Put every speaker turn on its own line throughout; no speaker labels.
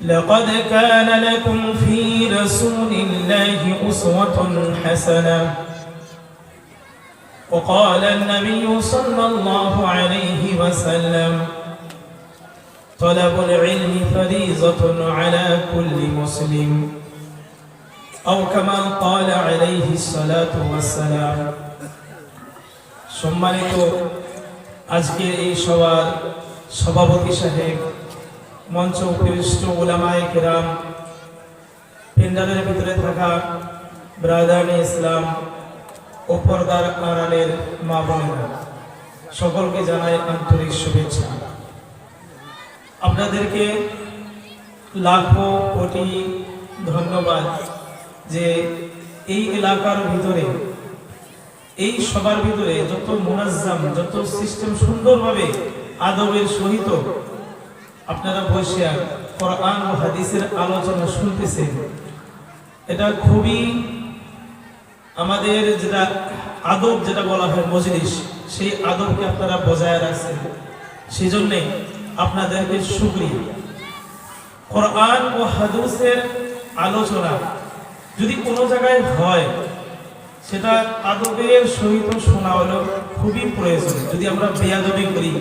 لقد كان لكم في رسول الله أسوة حسنة وقال النبي صلى الله عليه وسلم طلب العلم فريضة على كل مسلم أو كما قال عليه الصلاة والسلام সম্মানিত আজকের এই সভার সভাপতি সাহেব মঞ্চ উপবিষ্ট ওলামায়ে কেরাম পেন্ডালের ভিতরে থাকা ব্রাদার ইসলাম ও পর্দার আড়ালের মা বোনেরা, সকলকে জানাই আন্তরিক শুভেচ্ছা। আপনাদেরকে লাখো কোটি ধন্যবাদ যে এই এলাকার ভিতরে, এই সবার ভিতরে যত মুনাজ্জাম, যত সিস্টেম সুন্দরভাবে আদবের সহিত আপনারা বসে কোরআন ও হাদিসের আলোচনা শুনতেছেন। এটা খুবই আমাদের যেটা আদব যেটা বলা হয় মজলিস, সেই আদবকে আপনারা বজায় রাখছেন। সেই জন্যে আপনাদেরকে সুক্রিয়া কোরআন ও হাদিসের আলোচনা যদি কোনো জায়গায় হয় সেটা আদবের সহিত শোনা হলো খুবই প্রয়োজন যদি আমরা বেয়াদবি করি,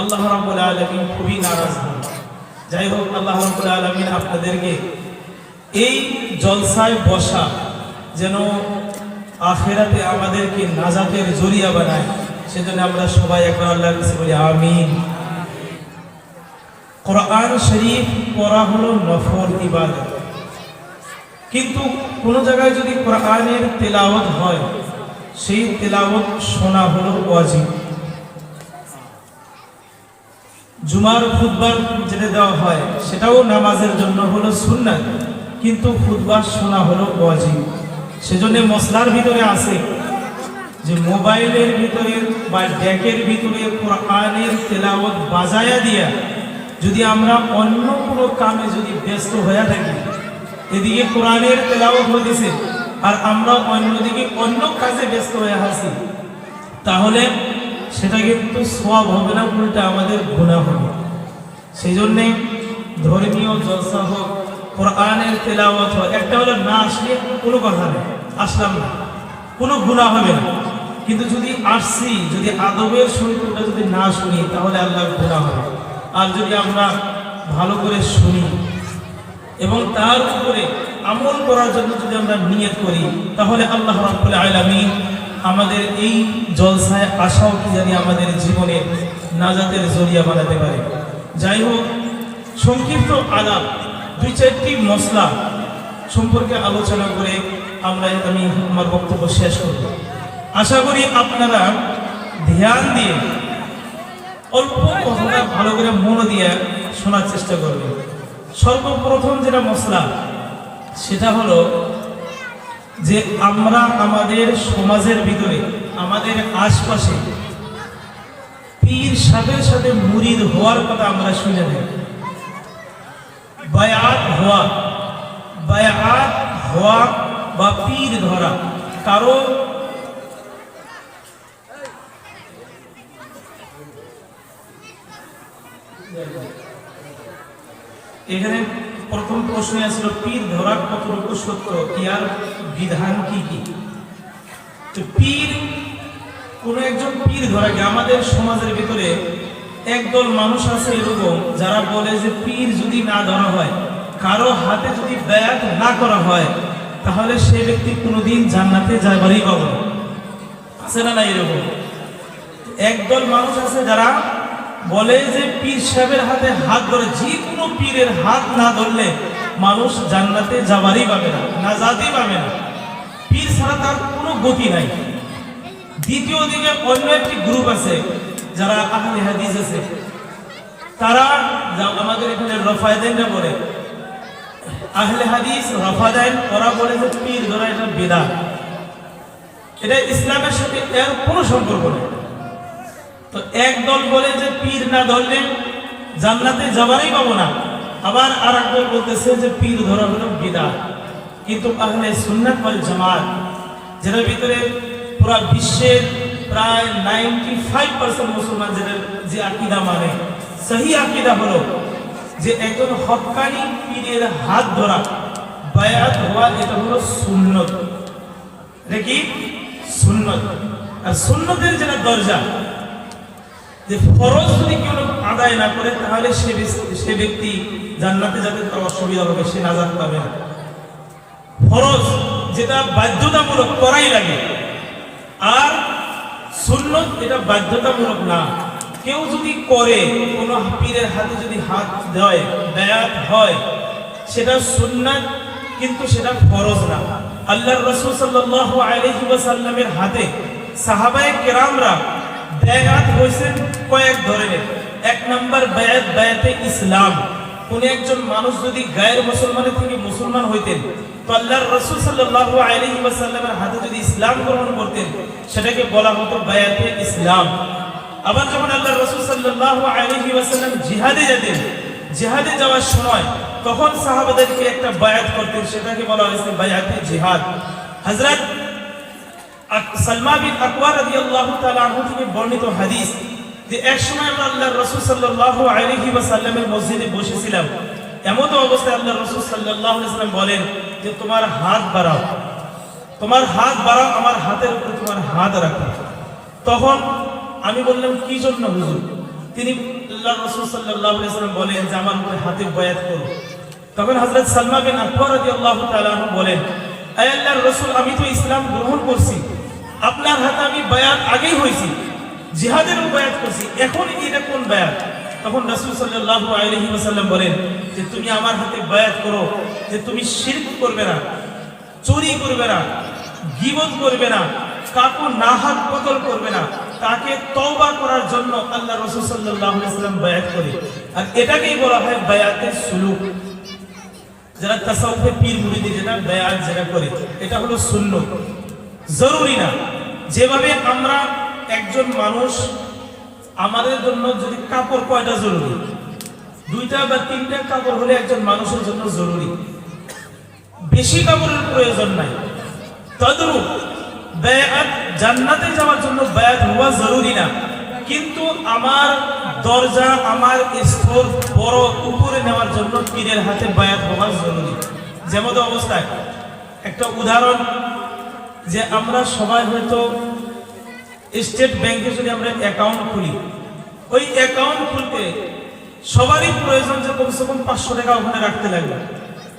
আল্লাহ রাব্বুল আলামিন খুবই নারাজ হন। যাই হোক, আল্লাহ রাব্বুল আলামিন আপনাদেরকে এই জলসায় বসা যেন আখেরাতে আমাদেরকে নাজাতের জরিয়া বানায়, সেজন্য আমরা সবাই একবার আল্লাহর কাছে বলি, আমিন। কোরআন শরীফ পড়া হলো নফর ইবাদত। কিন্তু কোনো জায়গায় যদি কোরআনের তেলাওয়াত হয়, সেই তেলাওয়াত শোনা হলো ওয়াজিব। জুমার খুতবার যেটা দেওয়া হয়, সেটাও নামাজের জন্য হলো সুন্নাত, কিন্তু খুতবার শোনা হলো ওয়াজিব। সেজন্য মশলার ভিতরে আছে যে মোবাইলের ভিতরে বা ডেকের ভিতরে কোরআনের তেলাওয়াত বাজায়া দিয়া যদি আমরা অন্য কোনো কামে যদি ব্যস্ত হয়ে থাকি এদিকে কোরআনের তেলাওয়াত হইতেছে, আর আমরা অন্যদিকে অন্য কাজে ব্যস্ত হয়ে আছি। তাহলে সেটা কিন্তু সব হবে না, উল্টা আমাদের গুণা হবে। সেই জন্যে ধর্মীয় জলসা হোক, কোরআনের তেলাওয়াত হোক, একটা হলো না আসলে কোনো কথা নেই, আসলাম না। কোনো গুণা হবে না। কিন্তু যদি আসছি, যদি আদবের সহিত ওটা যদি না শুনি, তাহলে আল্লাহ গুণা হবে। আর যদি আমরা ভালো করে শুনি এবং তার উপরে আমল করার জন্য যদি আমরা নিয়ত করি, তাহলে আল্লাহ রাব্বুল আলামিন আমাদের এই জলসায় আশাও কি জানি আমাদের জীবনের নাজাতের জরিয়া বানাতে পারে। যাই হোক, সংক্ষিপ্ত আলাপ, দুই চারটি মশলা সম্পর্কে আলোচনা করে আমরা আমি আমার বক্তব্য শেষ করব। আশা করি আপনারা ধ্যান দিয়ে অল্প কথাটা ভালো করে মন দিয়ে শোনার চেষ্টা করবেন। সর্বপ্রথম যেটা মশলা সেটা হলো যে আমরা আমাদের সমাজের ভিতরে, আমাদের আশপাশে পীর সাথে সাথে মুরিদ হওয়ার কথা আমরা শুনে থাকি বায়াত হওয়া বায়াত হওয়া বা পীর ধরা কারও এখানে প্রথম প্রশ্ন আসলো পীর ধরা কতটুকু সত্য? ইয়ার বিধান কি কি? তো পীর, কোন একজন পীর ধরা কি? আমাদের সমাজের ভিতরে একদল মানুষ আছে এরকম, যারা বলে যে পীর যদি না ধরা হয়, কারও হাতে যদি ব্যায়াত না করা হয়, তাহলে সে ব্যক্তি কোনোদিন জান্নাতে যাবারই পাবে। আছে না না এরকম? একদল মানুষ আছে যারা বলে যে পীর সাহেবের হাতে হাত ধরে, যে কোনো পীরের হাত না ধরলে মানুষ জান্নাতে যাবারই পাবে না নাজাতই পাবে না। পীর ছাড়া তার কোনো গতি নাই। দ্বিতীয় দিকে অন্য একটি গ্রুপ আছে, যারা আহলে হাদিস আছে। তারা আমাদের এখানে রফায়দেনরা বলে, আহলে হাদিস রফাদাইন ওরা বলে যে পীর ধরা এটা বেদা এটা ইসলামের সাথে এর কোনো সম্পর্ক নেই। তো এক দল বলে যে পীর না ধরলে জান্নাতে যাবারই পাবো না। আবার আর এক দল বলতেছে যে পীর ধরা হলো বিদা কিন্তু আহলে সুন্নাত ওয়াল জামাত যেটার ভিতরে পুরা বিশ্বের প্রায় নাইনটি ফাইভ পার্সেন্ট মুসলমান যেটা যে আকিদা মানে সহি আকিদা হলো যে একজন হকানি পীরের হাত ধরা, বায়াত হওয়া এটা হলো সুন্নত। এটা কি? সুন্নত। আর সুন্নতের যেটা দরজা যে ফরজ যদি কেউ আদায় না করে, তাহলে সে সে ব্যক্তি জান্নাতে যাতে তার অসুবিধা হবে, সে নাজাত পাবে না। ফরজ যেটা বাধ্যতামূলক করাই লাগে, আর সুন্নত এটা বাধ্যতামূলক না। কেউ যদি করে, কোনো পীরের হাতে যদি হাত দেয়, বেয়াত হয়, সেটা সুন্নাত, কিন্তু সেটা ফরজ না। আল্লাহর রাসূল সাল্লাল্লাহু আলাইহি ওয়াসাল্লামের হাতে সাহাবায়ে কেরামরা বেয়াত হয়েছেন কয়েক ধরনের। এক নম্বর বেয়াত বেয়াতে ইসলাম। কোন একজন মানুষ যদি গায়ের মুসলমানের থেকে মুসলমান হইতেন, তো আল্লাহর রাসূল আলাইহি ওয়াসাল্লামের হাতে যদি ইসলাম গ্রহণ করতেন, সেটাকে বলা হতো বায়াতে ইসলাম। আবার যখন আল্লাহর রাসূল সাল্লাল্লাহু আলাইহি ওয়াসাল্লাম জিহাদে যেতেন, জিহাদে যাওয়ার সময় তখন সাহাবাদেরকে একটা বায়াত করতেন, সেটাকে বলা হয়েছে বায়াতে জিহাদ। হযরত আক- সালমা বিন আকওয়া রাদিয়াল্লাহু তাআলা আনহু থেকে বর্ণিত হাদিস যে এক সময় আমরা আল্লাহর রাসূল সাল্লাল্লাহু আলাইহি ওয়াসাল্লামের মসজিদে বসেছিলাম। এমন অবস্থায় আল্লাহর রাসূল সাল্লাল্লাহু আলাইহি ওয়াসাল্লাম বলেন যে, তোমার হাত বাড়াও। তোমার হাত বাড়াও, আমার হাতের উপরে তোমার হাত রাখো। তখন আমি বললাম, কি জন্য হুজুর? তিনি আল্লাহ রাসূল সাল্লাল্লাহু আলাইহি ওয়াসাল্লাম বলেন যে, আমার উপরে হাতে বয়াত করো। তখন হযরত সালমা বিন আকবর রাদিয়াল্লাহু তাআলা আনহু বলেন, আয় আল্লাহর রাসূল, আমি তো ইসলাম গ্রহণ করছি। আপনার হাতে আমি বায়াত আগেই হয়েছি, জিহাদের বায়াত করছি, এখন এটা কোন বায়াত? তখন রাসূল সাল্লাল্লাহু আলাইহি ওয়াসাল্লাম বলেন যে তুমি আমার হাতে বায়াত করো, যে তুমি শিল্প করবে না, চুরি করবে না, গিবত করবে না, কাকু না হাত বদল করবে না, তাকে তওবা করার জন্য আল্লাহ রাসূল সাল্লাল্লাহু আলাইহি ওয়াসাল্লাম বায়াত করে। আর এটাকেই বলা হয় বায়াতে সুলুক। যারা তাসাউফে পীর মুরিদি যেটা বায়াত, যেটা করে, এটা হলো সুন্নত। জরুরি না। যেভাবে আমরা একজন মানুষ, আমাদের জন্য যদি কাপড় কয়টা জরুরি? দুইটা বা তিনটা কাপড় হলে একজন মানুষের জন্য জরুরি। বেশি কাপড়ের প্রয়োজন নাই। তদ্রূপ বায়াত জান্নাতে যাওয়ার জন্য বায়াত হওয়া জরুরি না। কিন্তু আমার দরজা, আমার স্তর বড় উপরে নেওয়ার জন্য পীরের হাতে বায়াত হওয়া জরুরি। যেমন অবস্থায়, একটা উদাহরণ যে আমরা সবাই হয়তো স্টেট ব্যাংকে যদি আমরা অ্যাকাউন্ট খুলি, ওই অ্যাকাউন্ট খুলতে সবারই প্রয়োজন যে কমসে কম পাঁচশো টাকা ওখানে রাখতে লাগবে।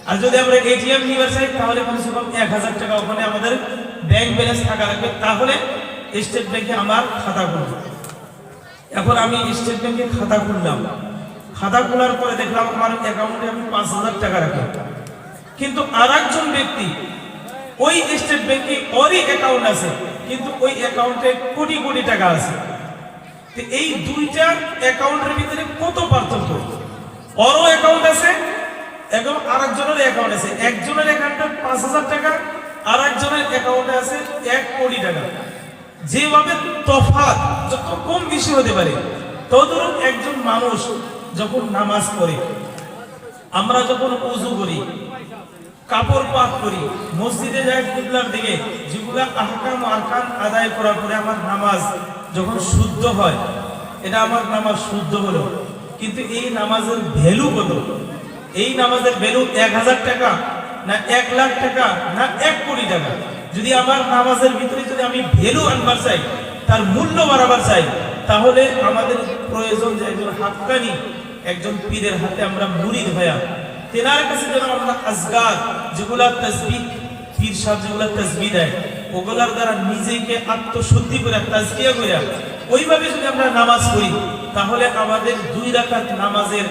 আর যদি আমরা এটিএম নিয়ে চাই, তাহলে কমসে কম এক হাজার টাকা ওখানে আমাদের ব্যাংক ব্যালেন্স থাকা লাগবে। তাহলে স্টেট ব্যাংকে আমার খাতা খুলব। এখন আমি স্টেট ব্যাংকে খাতা খুললাম। খাতা খোলার পরে দেখলাম আমার অ্যাকাউন্টে আমি পাঁচ হাজার টাকা রাখলাম। কিন্তু আর ব্যক্তি ওই স্টেট ব্যাংকে ওরই অ্যাকাউন্ট আছে, কিন্তু ওই অ্যাকাউন্টে কোটি কোটি টাকা আছে। এই দুইটা অ্যাকাউন্টের ভিতরে কত পার্থক্য? ওরও অ্যাকাউন্ট আছে, এবং আরেকজনের অ্যাকাউন্ট আছে। একজনের অ্যাকাউন্টে পাঁচ হাজার টাকা আর একজনের অ্যাকাউন্টে আছে এক কোটি টাকা। যেভাবে তফাৎ যত কম বেশি হতে পারে তদরূপ একজন মানুষ যখন নামাজ পড়ে, আমরা যখন উজু করি কাপড় পাক করি, মসজিদে যাই কিবলার দিকে, যেগুলা আহকাম আরকান আদায় করার পরে আমার নামাজ যখন শুদ্ধ হয়, এটা আমার নামাজ শুদ্ধ হলো। কিন্তু এই নামাজের ভ্যালু কত? এই নামাজের ভ্যালু এক হাজার টাকা, না এক লাখ টাকা, না এক কোটি টাকা? যদি আমার নামাজের ভিতরে যদি আমি ভ্যালু আনবার চাই, তার মূল্য বাড়াবার চাই, তাহলে আমাদের প্রয়োজন যে একজন হাক্কানি একজন পীরের হাতে আমরা মুরিদ হয়া তেনার কাছে যেন আমরা আজগার, যেগুলা তসবিহ পীর সাহেব যেগুলা তসবিহ দেয়, ওগুলার দ্বারা নিজেকে আত্মশুদ্ধি করে, তাজকিয়া করে ওইভাবে যদি আমরা নামাজ পড়ি, তাহলে আমাদের দুই রাকাত নামাজের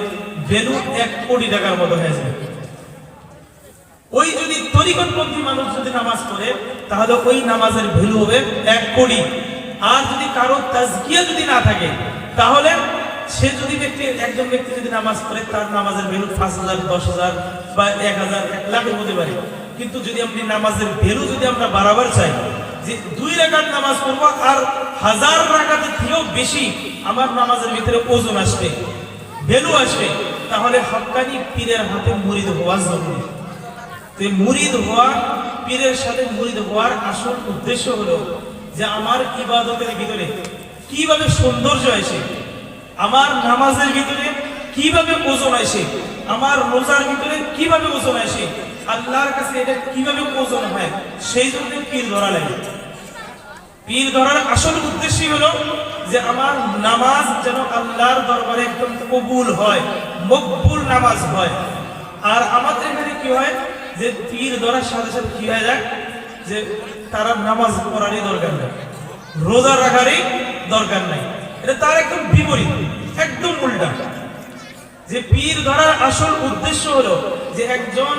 ভ্যালু এক কোটি টাকার মতো হয়ে যাবে। ওই যদি তরিকতপন্থী মানুষ যদি নামাজ পড়ে, তাহলে ওই নামাজের ভ্যালু হবে এক কোটি। আর যদি কারও তাজকিয়া যদি না থাকে, তাহলে সে যদি ব্যক্তি, একজন ব্যক্তি যদি নামাজ পড়ে, তার নামাজের ভ্যালু পাঁচ হাজার, দশ হাজার বা এক হাজার, এক লাখের হতে পারে কিন্তু যদি আপনি নামাজের ভ্যালু যদি আমরা বাড়াবার চাই, যে দুই রাকাত নামাজ পড়ব আর হাজার রাকাতের থেকেও বেশি আমার নামাজের ভিতরে ওজন আসবে, ভ্যালু আসবে, তাহলে হক্কানি পীরের হাতে মুরিদ হওয়া জরুরি। তো মুরিদ হওয়া, পীরের সাথে মুরিদ হওয়ার আসল উদ্দেশ্য হলো যে আমার ইবাদতের ভিতরে কীভাবে সৌন্দর্য আসে আমার নামাজের ভিতরে কীভাবে ওজন আসে? আমার রোজার ভিতরে কীভাবে ওজন আসে? আল্লাহর কাছে এটা কীভাবে ওজন হয়? সেই জন্য পীর ধরা লাগে। পীর ধরার আসল উদ্দেশ্যই হলো যে আমার নামাজ যেন আল্লাহর দরবারে একদম কবুল হয়, মকবুল নামাজ হয়। আর আমাদের এখানে কি হয়? যে পীর ধরার সাথে সাথে কি হয়ে যায়? যে তারা নামাজ পড়ারই দরকার নাই, রোজা রাখারই দরকার নাই। তার একদম বিপরীত, একদম উল্টা। যে পীর ধরার আসল উদ্দেশ্য হলো যে একজন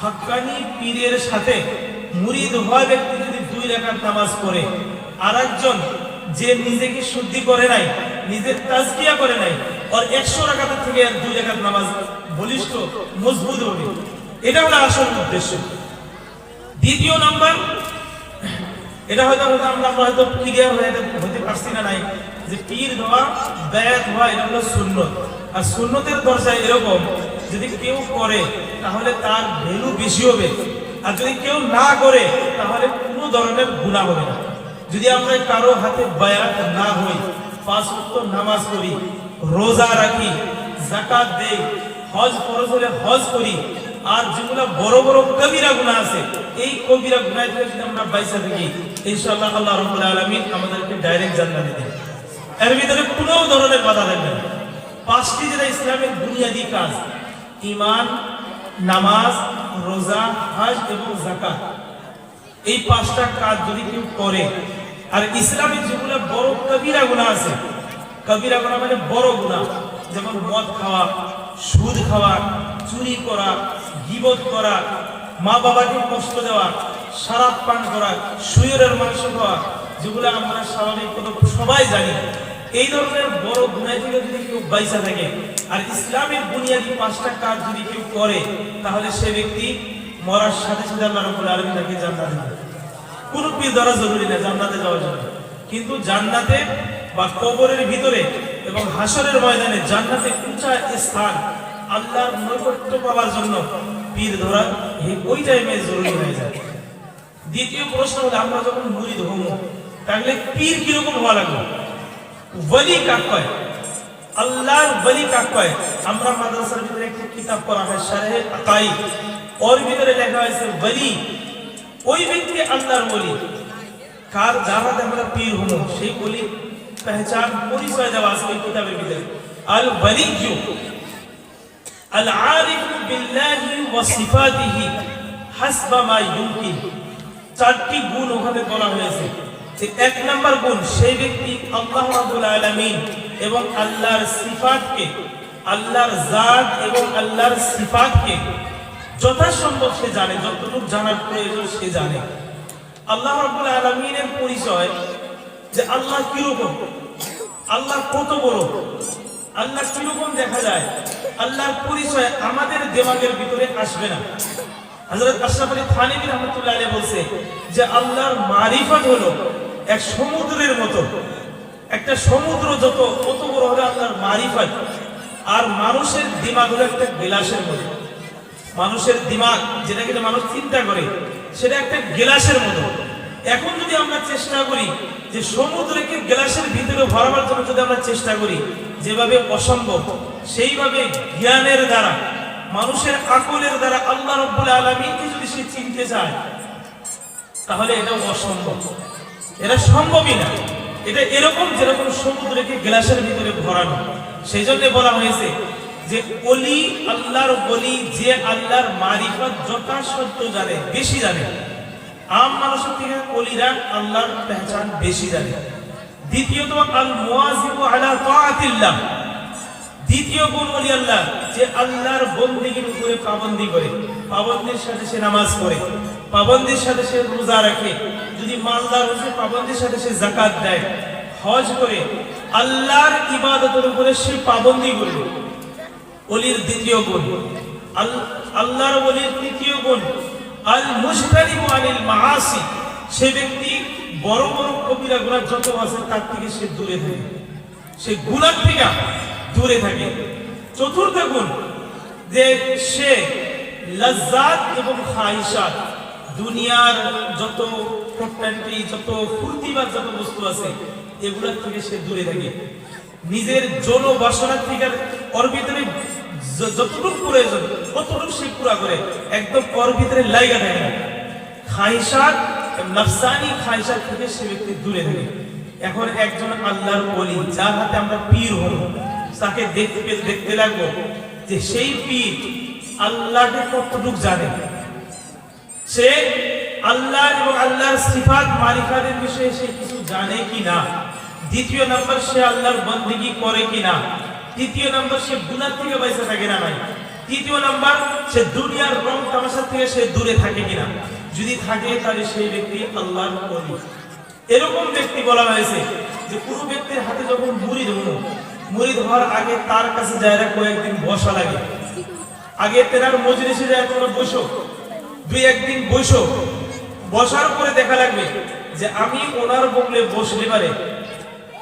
হাক্কানি পীরের সাথে মুরিদ হয় ব্যক্তি যদি দুই রাকাত নামাজ পড়ে আর একজন যে নিজেকে শুদ্ধি করে নাই, নিজের তাজকিয়া করে নাই আর একশো রাকাতের থেকে দুই রাকাত নামাজ বলিষ্ঠ, মজবুত হবে। এটা হলো আসল উদ্দেশ্য। দ্বিতীয় নাম্বার এটা হয়তো আমরা আমরা হয়তো ক্লিয়ার হয়ে হতে পারছি না নাই। যে পীর ধোয়া ব্যয় ধোয়া এটা হলো সুন্নত। আর সুন্নতের দরজায় এরকম, যদি কেউ করে, তাহলে তার ভ্যালু বেশি হবে। আর যদি কেউ না করে, তাহলে কোনো ধরনের গুণা হবে না। যদি আমরা কারও হাতে বায়াত না হই, পাঁচ ওয়াক্ত নামাজ পড়ি, রোজা রাখি জাকাত দেই, হজ ফরজ হলে হজ করি আর যেগুলো বড় বড় কবিরা গুণা আছে, এই কবিরা গুণা থেকে যদি আমরা বাইসা থাকি, ইনশাআল্লাহ আল্লাহ রাব্বুল আলামিন আমাদেরকে ডাইরেক্ট জান্নাতে দেন এর ভিতরে কোনো ধরনের বাধা থাকবে না। পাঁচটি যেটা ইসলামের বুনিয়াদি কাজ, ঈমান, নামাজ, রোজা, হজ এবং যাকাত। এই পাঁচটা কাজ যদি কেউ করে, আর ইসলামের যেগুলো বড় কবিরা গুণা আছে, কবিরা গুণা মানে বড় গুণা, যেমন মদ খাওয়া, সুদ খাওয়া, চুরি করা গিবত করা, মা বাবাকে কষ্ট দেওয়া সারাপ পান করা শুয়ের মাংস খাওয়া, যেগুলো আমরা স্বাভাবিক সবাই জানি। এই ধরনের বড় গুণায় থেকে যদি কেউ বাইসা থাকে, আর ইসলামের বুনিয়াদি পাঁচটা কাজ যদি কেউ করে, তাহলে সে ব্যক্তি মরার সাথে সাথে আল্লাহ রাব্বুল আলামিন তাকে জান্নাত দেবে। কোনো পীর ধরা জরুরি না জান্নাতে যাওয়ার জন্য। কিন্তু জান্নাতে বা কবরের ভিতরে এবং হাসরের ময়দানে জান্নাতে উঁচা স্থান আল্লাহর নৈকট্য পাওয়ার জন্য পীর ধরা ওই টাইমে জরুরি হয়ে যায়। দ্বিতীয় প্রশ্ন হলো, আমরা যখন মুরিদ হব, তাহলে পীর কীরকম হওয়া লাগবে? বলি কাক কয়? আল্লাহর বলি কাক কয়? আমরা মাদ্রাসার ভিতরে একটি কিতাব পড়া হয়, শারহে আকাই ওর ভিতরে লেখা হয়েছে বলি ওই ব্যক্তি আল্লাহর বলি কার যার আমরা পীর হব, সেই বলি পেহচান পরিচয় দেওয়া আছে ওই কিতাবের ভিতরে। আল বলিয়ু আরিফ বিল্লাহি ওয়া সিফাতিহি হাসবা মা চারটি গুণ ওখানে বলা হয়েছে। যে এক নাম্বার গুণ, সেই ব্যক্তি আল্লাহ রাব্বুল আলামিন এবং আল্লাহর সিফাতকে, আল্লাহর জাত এবং আল্লাহর সিফাতকে যথাসম্ভব সে জানে, যতটুকু জানার প্রয়োজন সে জানে। আল্লাহ রাব্বুল আলামিনের পরিচয় যে আল্লাহ কীরকম? আল্লাহ কত বড়? আল্লাহ কীরকম দেখা যায়। আল্লাহর পরিচয় আমাদের দেমাগের ভিতরে আসবে না। হযরত আশরাফ আলী থানভী রাহমাতুল্লাহ আলাইহি বলছে যে আল্লাহর মারিফত হলো এক সমুদ্রের মতো। একটা সমুদ্র যত কত বড় হলো আল্লাহর মারিফত। আর মানুষের দিমাগ হলো একটা গিলাসের মতো। মানুষের দিমাগ যেটা কিনা মানুষ চিন্তা করে, সেটা একটা গেলাসের মতো। এখন যদি আমরা চেষ্টা করি যে সমুদ্রকে গ্লাসের ভিতরে ভরাবার জন্য যদি আমরা চেষ্টা করি যেভাবে অসম্ভব, সেইভাবে জ্ঞানের দ্বারা, মানুষের আকলের দ্বারা আল্লাহ রব্বুল আলমিনকে যদি সে চিনতে চায়, তাহলে এটা অসম্ভব। এটা সম্ভবই না। এটা এরকম যেরকম সমুদ্রকে গ্লাসের ভিতরে ভরানো। সেই জন্য বলা হয়েছে যে অলি আল্লাহর বলি যে আল্লাহর মারিফত যথাসত্য জানে, বেশি জানে। আম মানুষের থেকে অলিরা আল্লাহর পেহচান বেশি জানে। দ্বিতীয়ত আল মুয়াজিবু আলা তাআতিল্লাহ। দ্বিতীয় গুণ বলি আল্লাহ, যে আল্লাহর বন্দিগির উপরে পাবন্দি করে। পাবন্দির সাথে সে নামাজ পড়ে, পাবন্দির সাথে সে রোজা রাখে। যদি মালদার হচ্ছে পাবন্দির সাথে সে জাকাত দেয়, হজ করে, আল্লাহর ইবাদতের উপরে সে পাবন্দি করবে। অলির দ্বিতীয় গুণ। আল- আল্লাহর অলির তৃতীয় গুণ, আল মুস্তারিবু আনিল মাআসি। সে ব্যক্তি বড় বড় কবিরা গুনাহ যত আছে, তার থেকে সে দূরে থাকে। সে গুনার থেকে দূরে থাকে। চতুর্থ গুণ, যে সে লজ্জাত এবং খাইশাত দুনিয়ার যত প্রত্যেকটি, যত ফুর্তিবাদ যত বস্তু আছে, এগুলোর থেকে সে দূরে থাকে। নিজের যৌন বাসনার থেকে ওর ভিতরে যতটুকু প্রয়োজন, ততটুকু সে পুরা করে। একদম ওর ভিতরে লাইগা থাকে না। খাইশাত নফসানি খাইশাত থেকে সে ব্যক্তি দূরে থাকে। এখন একজন আল্লাহর বলি যার হাতে আমরা পীর হব, তাকে দেখতে দেখতে লাগবো যে সেই পীর আল্লাহকে কতটুকু জানে। সে আল্লাহ এবং আল্লাহর সিফাত মালিকাদের বিষয়ে সে কিছু জানে কি না দ্বিতীয় নাম্বার, সে আল্লাহর বন্দিগি করে কি না তৃতীয় নাম্বার, সে গুনার থেকে বাইসে থাকে না নাই তৃতীয় নাম্বার, সে দুনিয়ার রং তামাশা থেকে সে দূরে থাকে কিনা? যদি থাকে তাহলে সেই ব্যক্তি আল্লাহর বলি এরকম ব্যক্তি বলা হয়েছে যে কোনো ব্যক্তির হাতে যখন মুড়ি ধরো মুড়ি ধরার আগে তার কাছে যায় না কয়েকদিন বসা লাগে। আগে তেনার মজলিসে যায় তোমরা বসো, দুই একদিন বসো। বসার পরে দেখা লাগবে যে আমি ওনার বগলে বসলে পারে।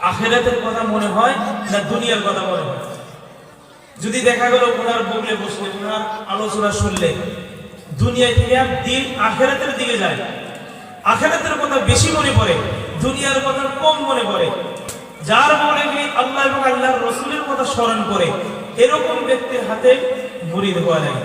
আখেরাতের কথা মনে হয় না দুনিয়ার কথা মনে হয়? যদি দেখা গেল ওনার বগলে বসলে, ওনার আলোচনা শুনলে দুনিয়া থেকে আর দিন আখেরাতের দিকে যায়। আখেরাতের কথা বেশি মনে পড়ে, দুনিয়ার কথা কম মনে পড়ে। যার মনে আল্লাহ এবং আল্লাহর রসুলের কথা স্মরণ করে, এরকম ব্যক্তির হাতে মুড়ি ধোয়া যায়।